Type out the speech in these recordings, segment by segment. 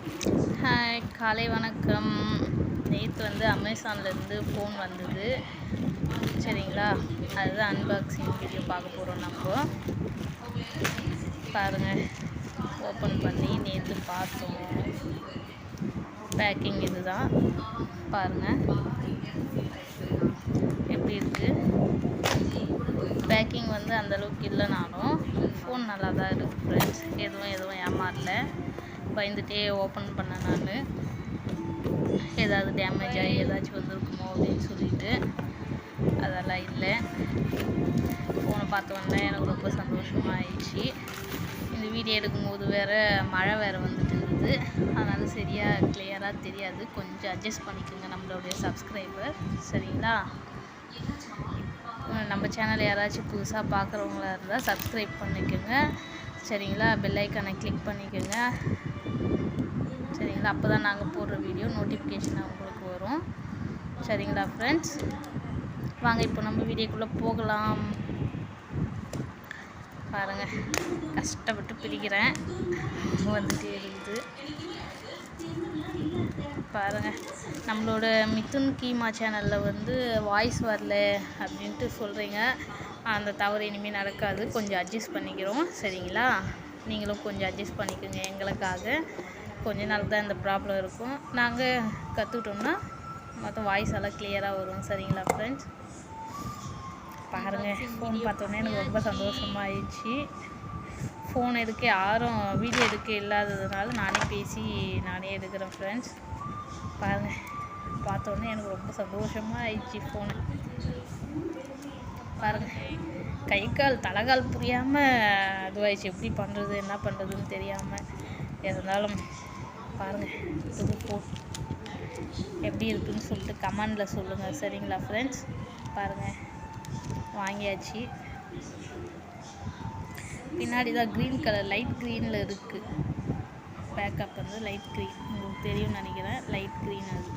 Hi காலை வணக்கம். நேற்று வந்து அமேசான்லேருந்து ஃபோன் வந்தது. சரிங்களா? அதுதான் அன்பாக்சிங் வீடியோ பார்க்க போகிறோம் நம்ம. பாருங்கள் ஓப்பன் பண்ணி நேற்று பார்த்தோம். பேக்கிங் இதுதான். பாருங்கள் எப்படி இருக்குது பேக்கிங் வந்து அந்தளவுக்கு இல்லைனாலும் ஃபோன் நல்லா தான் இருக்குது ஃப்ரெண்ட்ஸ் எதுவும் எதுவும் ஏமாறல. பயந்துட்டே ஓப்பன் பண்ணேன் நான். ஏதாவது டேமேஜ் ஆகி ஏதாச்சும் வந்திருக்குமோ அப்படின்னு சொல்லிட்டு. அதெல்லாம் இல்லை. ஃபோனை பார்த்தோன்னே எனக்கு ரொம்ப சந்தோஷமாக ஆயிடுச்சு இந்த வீடியோ எடுக்கும்போது வேறு மழை வேறு வந்துட்டு இருந்தது. அதனால் சரியாக கிளியராக தெரியாது. கொஞ்சம் அட்ஜஸ்ட் பண்ணிக்கோங்க நம்மளுடைய சப்ஸ்கிரைபர் சரிங்களா? நம்ம சேனல் யாராச்சும் புதுசாக பார்க்குறவங்களா இருந்தால் சப்ஸ்கிரைப் பண்ணிக்கோங்க. சரிங்களா? பெல்லைக்கானை கிளிக் பண்ணிக்கோங்க. சரிங்களா? அப்போ தான் நாங்கள் போடுற வீடியோ நோட்டிஃபிகேஷன் உங்களுக்கு வரும். சரிங்களா ஃப்ரெண்ட்ஸ் வாங்க இப்போ நம்ம வீடியோக்குள்ளே போகலாம். பாருங்கள் கஷ்டப்பட்டு பிரிக்கிறேன். வந்துட்டே இருக்குது. பாருங்கள் நம்மளோட மிதுன் கீமா சேனலில் வந்து வாய்ஸ் வரல அப்படின்ட்டு சொல்கிறீங்க அந்த தவறு இனிமேல் நடக்காது. கொஞ்சம் அட்ஜஸ்ட் பண்ணிக்கிறோம். சரிங்களா? நீங்களும் கொஞ்சம் அட்ஜஸ்ட் பண்ணிக்கோங்க எங்களுக்காக. கொஞ்ச நாள் தான் இந்த ப்ராப்ளம் இருக்கும். நாங்கள் கற்றுக்கிட்டோம்னா மொத்தம் வாய்ஸ் எல்லாம் கிளியராக வரும். சரிங்களா ஃப்ரெண்ட்ஸ் பாருங்கள் ஃபோன் பார்த்தோன்னே எனக்கு ரொம்ப சந்தோஷமாக ஆயிடுச்சு ஃபோன் எடுக்க யாரும் வீடியோ எடுக்க இல்லாததுனால நானே பேசி நானே எடுக்கிறேன் ஃப்ரெண்ட்ஸ் பாருங்கள் பார்த்தோன்னே எனக்கு ரொம்ப சந்தோஷமாக ஆயிடுச்சு ஃபோனு பாருங்கள் கை கால் தலைகால் புரியாமல் இதுவாயிடுச்சு எப்படி பண்ணுறது என்ன பண்ணுறதுன்னு தெரியாமல் இருந்தாலும் பாருங்கள் புது ஃபோன் எப்படி இருக்குன்னு சொல்லிட்டு கமெண்டில் சொல்லுங்கள் சரிங்களா ஃப்ரெண்ட்ஸ் பாருங்கள் வாங்கியாச்சு. பின்னாடி தான் க்ரீன் கலர் லைட் க்ரீனில் இருக்குது பேக்கப் வந்து லைட் க்ரீன் உங்களுக்கு தெரியும்னு நினைக்கிறேன். லைட் க்ரீன் அது.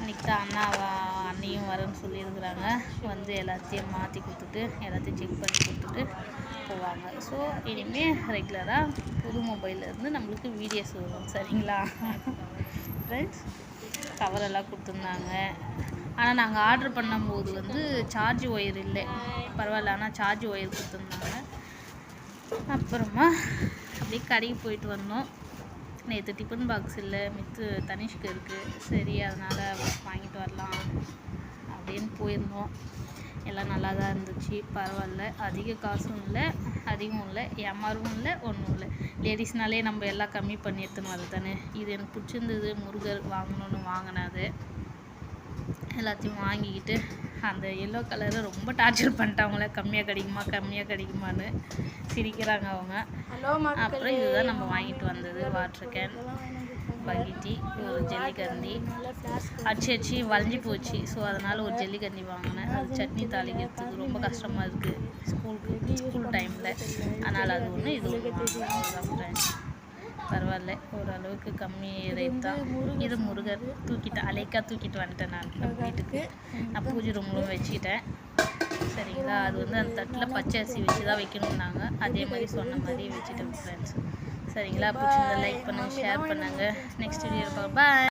இன்னைக்கு தான் அண்ணா அண்ணையும் அண்ணியும் வரேன்னு சொல்லியிருக்கிறாங்க. வந்து எல்லாத்தையும் மாற்றி கொடுத்துட்டு எல்லாத்தையும் செக் பண்ணி கொடுத்துட்டு போவாங்க. ஸோ இனிமேல் ரெகுலராக புது மொபைல்லேருந்து நம்மளுக்கு வீடியோஸ் வரும். சரிங்களா? ஃப்ரெண்ட்ஸ் கவரெல்லாம் கொடுத்துருந்தாங்க. ஆனால் நாங்கள் ஆர்டர் பண்ணும்போது வந்து சார்ஜ் ஒயர் இல்லை. பரவாயில்ல ஆனால் சார்ஜ் ஒயர் கொடுத்துருந்தாங்க. அப்புறமா அப்படியே கடைக்கு போயிட்டு வந்தோம். நேற்று டிஃபன் பாக்ஸ் இல்லை மித்து தனிஷ்க்கு இருக்குது சரி அதனால் வாங்கிட்டு வரலாம் அப்படின்னு போயிருந்தோம். எல்லாம் நல்லா தான் இருந்துச்சு. பரவாயில்ல அதிக காசும் இல்லை அதிகம் இல்லை ஏமாறவும் இல்லை ஒன்றும் இல்லை. லேடிஸ்னாலே நம்ம எல்லாம் கம்மி பண்ணி எடுத்துன்னு வரது தானே. இது எனக்கு பிடிச்சிருந்தது முருகர் வாங்கணும்னு வாங்கினது. எல்லாத்தையும் வாங்கிக்கிட்டு அந்த எல்லோ கலரை ரொம்ப டார்ச்சர் பண்ணிட்டாங்களே. கம்மியாக கிடைக்குமா கம்மியாக கிடைக்குமான்னு சிரிக்கிறாங்க அவங்க. அப்புறம் இதுதான் நம்ம வாங்கிட்டு வந்தது வாட்டர் கேன் பகிட்டி ஒரு ஜல்லிக்கரண்டி அடிச்சு அடிச்சு வளைஞ்சி போச்சு. ஸோ அதனால் ஒரு ஜல்லிக்கரண்டி வாங்கினேன். அது சட்னி தாளிக்கிறதுக்கு ரொம்ப கஷ்டமாக இருக்குது ஸ்கூலுக்கு ஸ்கூல் டைமில் அதனால் அது ஒன்று இது ஒன்று வாங்கினேன். பரவாயில்ல. ஓரளவுக்கு கம்மி ரேட் தான். இது முருகர் தூக்கிட்டு அலைக்கா தூக்கிட்டு வந்துட்டேன் நான் நம்ம வீட்டுக்கு. நான் பூஜை ரூம்லும் வச்சுக்கிட்டேன். சரிங்களா? அது வந்து அந்த தட்டில் பச்சை அரிசி வச்சு தான் வைக்கணும்னாங்க. அதே மாதிரி சொன்ன மாதிரி வச்சுட்டேன் ஃப்ரெண்ட்ஸ் சரிங்களா? பிடிச்சிருந்தா லைக் பண்ணுங்கள் ஷேர் பண்ணுங்கள் நெக்ஸ்ட் வீடியோ பாய்